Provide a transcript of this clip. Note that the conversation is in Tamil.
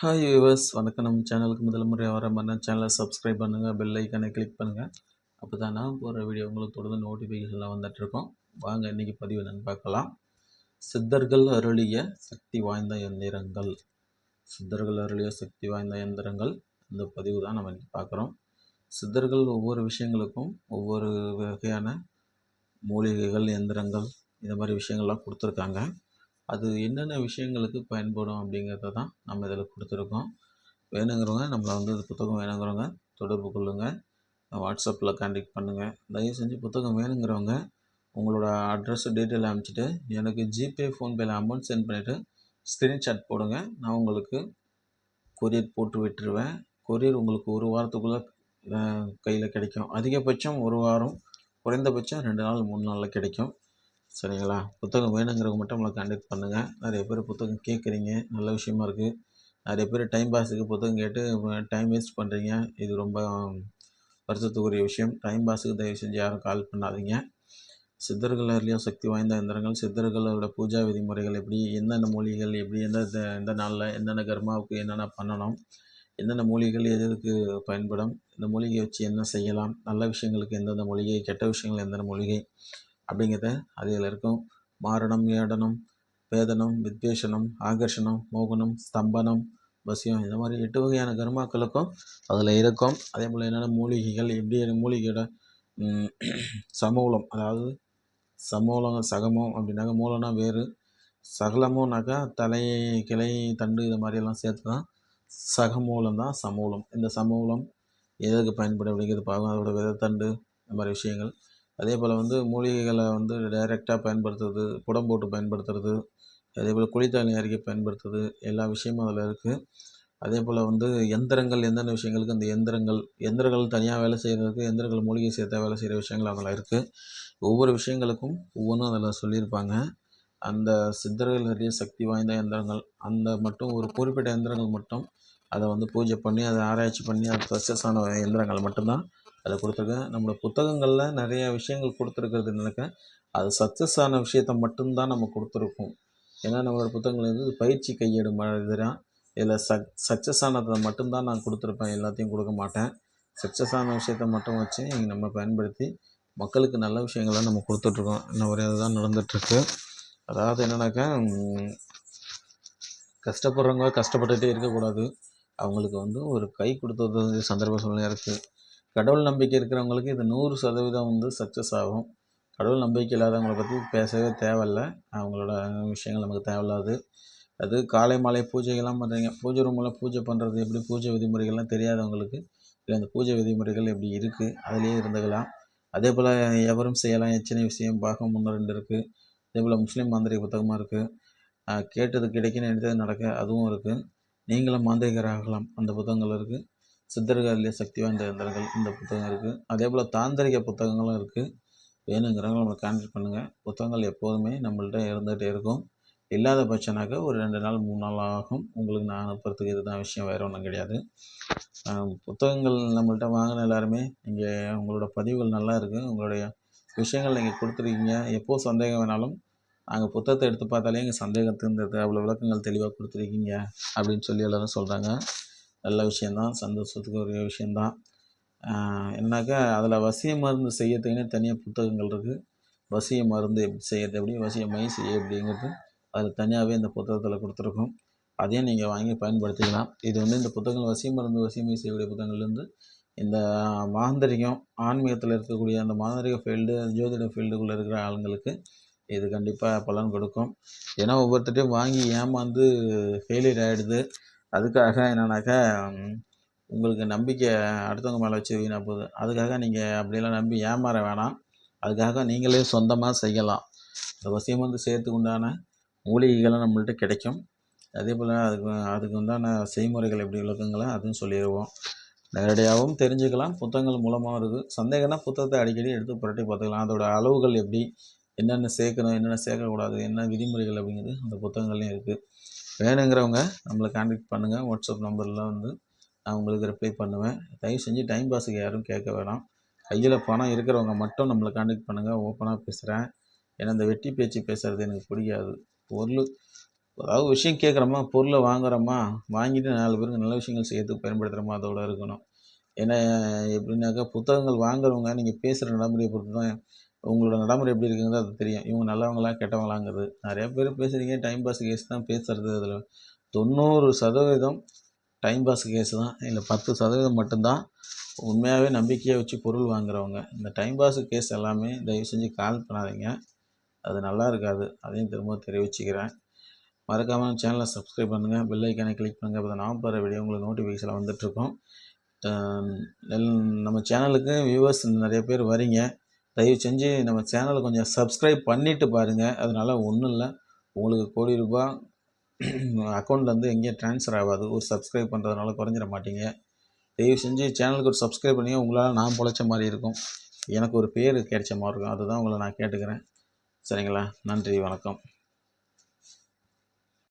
ஹாய் யூவர்ஸ் வணக்கம். நம்ம சேனலுக்கு முதல் முறையாக வர மாதிரி சேனலை சப்ஸ்கிரைப் பண்ணுங்கள் பெல் ஐக்கனை கிளிக் பண்ணுங்கள் அப்போ தான் நான் போகிற வீடியோ உங்களுக்கு தொடர்ந்து நோட்டிஃபிகேஷன்லாம் வந்துட்டுருக்கோம் வாங்க இன்றைக்கி பதிவு என்னென்னு பார்க்கலாம். சித்தர்கள் அருளிய சக்தி வாய்ந்த எந்திரங்கள். சித்தர்கள் அருளிய சக்தி வாய்ந்த எந்திரங்கள். இந்த பதிவு தான் நம்ம இன்றைக்கி பார்க்குறோம். சித்தர்கள் ஒவ்வொரு விஷயங்களுக்கும் ஒவ்வொரு வகையான மூலிகைகள் எந்திரங்கள் இந்த மாதிரி விஷயங்கள்லாம் கொடுத்துருக்காங்க. அது என்னென்ன விஷயங்களுக்கு பயன்படும் அப்படிங்கிறத தான் நம்ம இதில் கொடுத்துருக்கோம். வேணுங்கிறவங்க நம்மளை வந்து இது புத்தகம் வேணுங்கிறவங்க தொடர்பு கொள்ளுங்கள் வாட்ஸ்அப்பில் கான்டெக்ட் பண்ணுங்கள் தயவு செஞ்சு புத்தகம் வேணுங்கிறவங்க உங்களோட அட்ரஸ் டீட்டெயில் அனுப்பிச்சிட்டு எனக்கு ஜிபே ஃபோன்பேயில் அமௌண்ட் சென்ட் பண்ணிவிட்டு ஸ்க்ரீன்ஷாட் போடுங்க. நான் உங்களுக்கு கொரியர் போட்டு விட்டுருவேன். கொரியர் உங்களுக்கு ஒரு வாரத்துக்குள்ளே கையில் கிடைக்கும். அதிகபட்சம் ஒரு வாரம் குறைந்தபட்சம் ரெண்டு நாள் மூணு நாளில் கிடைக்கும். சரிங்களா? புத்தகம் வேணுங்கிறவங்க மட்டும் நம்மளை காண்டக்ட் பண்ணுங்கள் நிறைய பேர் புத்தகம் கேட்குறீங்க. நல்ல விஷயமா இருக்குது நிறைய பேர் டைம் பாஸுக்கு புத்தகம் கேட்டு டைம் வேஸ்ட் பண்ணுறீங்க இது ரொம்ப வருத்தத்துக்குரிய விஷயம். டைம் பாஸுக்கு தயவு செஞ்சு யாரும் கால் பண்ணாதீங்க. சித்தர்கள் அறியா சக்தி வாய்ந்த எந்திரங்கள் சித்தர்களோட பூஜா விதிமுறைகள் எப்படி என்னென்ன மூலிகைகள் எப்படி எந்த எந்த நாளில் என்னென்ன கர்மாவுக்கு என்னென்ன பண்ணணும் என்னென்ன மூலிகைகள் எது எதுக்கு பயன்படும் இந்த மூலிகையை வச்சு என்ன செய்யலாம் நல்ல விஷயங்களுக்கு எந்தெந்த மூலிகை கெட்ட விஷயங்கள் எந்தெந்த மூலிகை அப்படிங்கிறத அதில் இருக்கும் மாரணம் ஏடனம் வேதனம் வித்வேஷனம் ஆகர்ஷணம் மோகனம் ஸ்தம்பனம் வசியம் இந்த மாதிரி எட்டு வகையான கர்மாக்களுக்கும் அதில் இருக்கும். அதே போல் என்னென்ன மூலிகைகள் எப்படி மூலிகையோட சமூலம் அதாவது சமூலம் சகமம் அப்படின்னாக்க மூலம்னா வேறு. சகலமும்னாக்கா தலை கிளை தண்டு இது மாதிரியெல்லாம் சேர்த்து தான் சகமூலம் தான் சமூலம். இந்த சமூலம் எதுக்கு பயன்படும் அப்படிங்கிறது பார்க்கும் அதோட விதத்தண்டு இந்த மாதிரி விஷயங்கள். அதே போல் வந்து மூலிகைகளை வந்து டைரெக்டாக பயன்படுத்துறது புடம் போட்டு பயன்படுத்துறது அதே போல் குளித்தலை அருகே பயன்படுத்துறது எல்லா விஷயமும் அதில் இருக்குது அதே போல் வந்து எந்திரங்கள் எந்தெந்த விஷயங்களுக்கு அந்த எந்திரங்கள் எந்திரங்கள் தனியாக வேலை செய்கிறதுக்கு எந்திரங்கள் மூலிகை சேர்த்தா வேலை செய்கிற விஷயங்கள் அதில் இருக்குது ஒவ்வொரு விஷயங்களுக்கும் ஒவ்வொன்றும் அதில் சொல்லியிருப்பாங்க. அந்த சித்தர்கள் நிறைய சக்தி வாய்ந்த எந்திரங்கள் அந்த மட்டும் ஒரு குறிப்பிட்ட எந்திரங்கள் மட்டும் அதை வந்து பூஜை பண்ணி அதை ஆராய்ச்சி பண்ணி அது சக்ஸஸ் ஆன எந்திரங்கள் மட்டும்தான். அதை கொடுத்துருக்கேன். நம்மளோட புத்தகங்களில் நிறைய விஷயங்கள் கொடுத்துருக்கிறது நினைக்கிறேன் அது சக்ஸஸ் ஆன விஷயத்த மட்டும்தான் நம்ம கொடுத்துருக்கோம் ஏன்னா நம்மளோட புத்தகங்கள் வந்து பயிற்சி கையேடு மாதிரிதான் இதில் சக் சக்ஸஸ் ஆனதை மட்டும்தான் நான் கொடுத்துருப்பேன். எல்லாத்தையும் கொடுக்க மாட்டேன். சக்ஸஸ் ஆன விஷயத்த மட்டும் வச்சு நம்ம பயன்படுத்தி மக்களுக்கு நல்ல விஷயங்களை நம்ம கொடுத்துட்ருக்கோம். இன்னும் வரை இதுதான் நடந்துகிட்ருக்கு அதாவது என்னென்னாக்கா கஷ்டப்படுறவங்க கஷ்டப்பட்டுகிட்டே இருக்கக்கூடாது. அவங்களுக்கு வந்து ஒரு கை கொடுத்தது சந்தர்ப்ப சூழ்நிலையாக இருக்குது கடவுள் நம்பிக்கை இருக்கிறவங்களுக்கு இது நூறு சதவீதம் வந்து சக்ஸஸ் ஆகும். கடவுள் நம்பிக்கை இல்லாதவங்கள பற்றி பேசவே தேவையில்ல. அவங்களோட விஷயங்கள் நமக்கு தேவையில்லாது. அது காலை மாலை பூஜைகள்லாம் பண்ணுறீங்க பூஜை ரூமில் பூஜை பண்ணுறது எப்படி பூஜை விதிமுறைகள்லாம் தெரியாதவங்களுக்கு இல்லை அந்த பூஜை விதிமுறைகள் எப்படி இருக்குது அதிலேயே இருந்துக்கலாம். அதே போல் எவரும் செய்யலாம் எச்சனை விஷயம் பாகம் ஒன்று ரெண்டு இருக்குது அதே போல் முஸ்லீம் மாந்திரிக புத்தகமாக இருக்குது கேட்டது கிடைக்கணும் நினைத்தது நடக்க அதுவும் இருக்குது நீங்களும் மாந்திரிகராகலாம். அந்த புத்தகங்கள் இருக்குது சித்தர்களிலே சக்தி வாய்ந்த இயந்திரங்கள் இந்த புத்தகம் இருக்குது அதே போல் தாந்திரிக புத்தகங்களும் இருக்குது வேணுங்கிறவங்க நம்மளை கான்டாக்ட் பண்ணுங்கள் புத்தகங்கள் எப்போதுமே நம்மள்ட்ட இருந்துகிட்டே இருக்கும். இல்லாத பட்சனாக்க ஒரு ரெண்டு நாள் மூணு நாள் ஆகும். உங்களுக்கு நான் அனுப்புறதுக்கு இதுதான் விஷயம் வேறு ஒன்றும் கிடையாது. புத்தகங்கள் நம்மள்ட்ட வாங்கின எல்லாருமே இங்கே உங்களோட பதிவுகள் நல்லா இருக்குது உங்களுடைய விஷயங்கள் நீங்கள் கொடுத்துருக்கீங்க. எப்போது சந்தேகம் வேணாலும் நாங்கள் புத்தகத்தை எடுத்து பார்த்தாலே எங்கள் சந்தேகத்துக்கு அவ்வளோ விளக்கங்கள் தெளிவாக கொடுத்துருக்கீங்க அப்படின்னு சொல்லி எல்லோரும் சொல்கிறாங்க நல்ல விஷயந்தான் சந்தோஷத்துக்கு ஒரு விஷயந்தான். என்னாக்கா என்னக்கா அதில் வசிய மருந்து செய்யறதுக்குனே தனியாக புத்தகங்கள் இருக்குது வசிய மருந்து எப்படி செய்யறது எப்படி வசிய மை செய்ய எப்படிங்கிறது அதில் தனியாகவே இந்த புத்தகத்தில் கொடுத்துருக்கோம். அதையும் நீங்கள் வாங்கி பயன்படுத்திக்கலாம். இது வந்து இந்த புத்தகங்கள் வசிய மருந்து வசியமை செய்யக்கூடிய புத்தகங்கள்லேருந்து இந்த மாந்திரிகம் ஆன்மீகத்தில் இருக்கக்கூடிய அந்த மாந்திரிக ஃபீல்டு ஜோதிட ஃபீல்டுக்குள்ளே இருக்கிற ஆளுங்களுக்கு இது கண்டிப்பாக பலன் கொடுக்கும். ஏன்னா ஒவ்வொருத்தட்டையும் வாங்கி ஏமாந்து ஃபெயிலியர் ஆகிடுது அதுக்காக என்னன்னாக்கா உங்களுக்கு நம்பிக்கை அடுத்தவங்க மேலே வச்சு வீணாக போகுது. அதுக்காக நீங்கள் அப்படியெல்லாம் நம்பி ஏமாற வேணாம். அதுக்காக நீங்களே சொந்தமாக செய்யலாம். இந்த வசியம் வந்து செய்யறதுக்கு உண்டான மூலிகைகளும் நம்மள்கிட்ட கிடைக்கும். அதே போல் அதுக்கு அதுக்கு உண்டான செய்முறைகள் எப்படி விளக்குங்களோ? அதுவும் சொல்லிடுவோம் நேரடியாகவும் தெரிஞ்சுக்கலாம். புத்தகங்கள் மூலமாக இருக்குது. சந்தேகம்னா புத்தகத்தை அடிக்கடி எடுத்து புரட்டி பார்த்துக்கலாம். அதோட அளவுகள் எப்படி? என்னென்ன சேர்க்கணும்? என்னென்ன சேர்க்கக்கூடாது? என்ன விதிமுறைகள் அப்படிங்கிறது அந்த புத்தகங்கள்லையும் இருக்குது வேணுங்கிறவங்க நம்மளை காண்டக்ட் பண்ணுங்கள் வாட்ஸ்அப் நம்பரில் வந்து நான் உங்களுக்கு ரிப்ளை பண்ணுவேன். தயவு செஞ்சு டைம் பாஸுக்கு யாரும் கேட்க வேணாம். கையில் பணம் இருக்கிறவங்க மட்டும் நம்மளை கான்டாக்ட் பண்ணுங்கள் ஓப்பனாக பேசுகிறேன் ஏன்னா இந்த வெட்டி பேச்சு பேசுகிறது எனக்கு பிடிக்காது. பொருள் அதாவது விஷயம் கேட்குறோமா பொருளை வாங்குறோமா வாங்கிட்டு நாலு பேருக்கு நல்ல விஷயங்கள் செய்யறதுக்கு பயன்படுத்துகிறோமா அதோட இருக்கணும். ஏன்னா எப்படின்னாக்கா புத்தகங்கள் வாங்குறவங்க நீங்கள் பேசுகிற நடைமுறையை பொறுத்து தான் உங்களோட நடைமுறை எப்படி இருக்குங்கிறது அது தெரியும். இவங்க நல்லவங்களா கெட்டவங்களாங்கிறது. நிறைய பேர் பேசுகிறீங்க டைம் பாஸ் கேஸ் தான் பேசுறது. அதில் தொண்ணூறு சதவீதம் டைம் பாஸ் கேஸ் தான். இல்லை பத்து சதவீதம் மட்டும்தான் உண்மையாகவே நம்பிக்கையை வச்சு பொருள் வாங்குறவங்க. இந்த டைம் பாஸ் கேஸ் எல்லாமே தயவு செஞ்சு கால் பண்ணாதீங்க. அது நல்லா இருக்காது. அதையும் திரும்ப தெரிவிச்சுக்கிறேன். மறக்காமல் சேனலை சப்ஸ்கிரைப் பண்ணுங்கள் பெல் ஐக்கானை கிளிக் பண்ணுங்கள் அப்போ நான் போகிற வீடியோ உங்களுக்கு நோட்டிஃபிகேஷன் வந்துட்டுருக்கோம் நம்ம சேனலுக்கு வியூவர்ஸ் நிறைய பேர் வரீங்க. தயவு செஞ்சு நம்ம சேனலை கொஞ்சம் சப்ஸ்கிரைப் பண்ணிவிட்டு பாருங்கள் அதனால் ஒன்றும் இல்லை. உங்களுக்கு கோடி ரூபாய் அக்கௌண்ட்லேருந்து எங்கேயும் ட்ரான்ஸ்ஃபர் ஆகாது. ஒரு சப்ஸ்கிரைப் பண்ணுறதுனால குறைஞ்சிட மாட்டீங்க. தயவு செஞ்சு சேனலுக்கு ஒரு சப்ஸ்கிரைப் பண்ணி உங்களால் நான் பொழைச்ச மாதிரி இருக்கும். எனக்கு ஒரு பேர் கிடைச்ச மாதிரி இருக்கும். அதுதான் உங்களை நான் கேட்டுக்கிறேன். சரிங்களா? நன்றி வணக்கம்.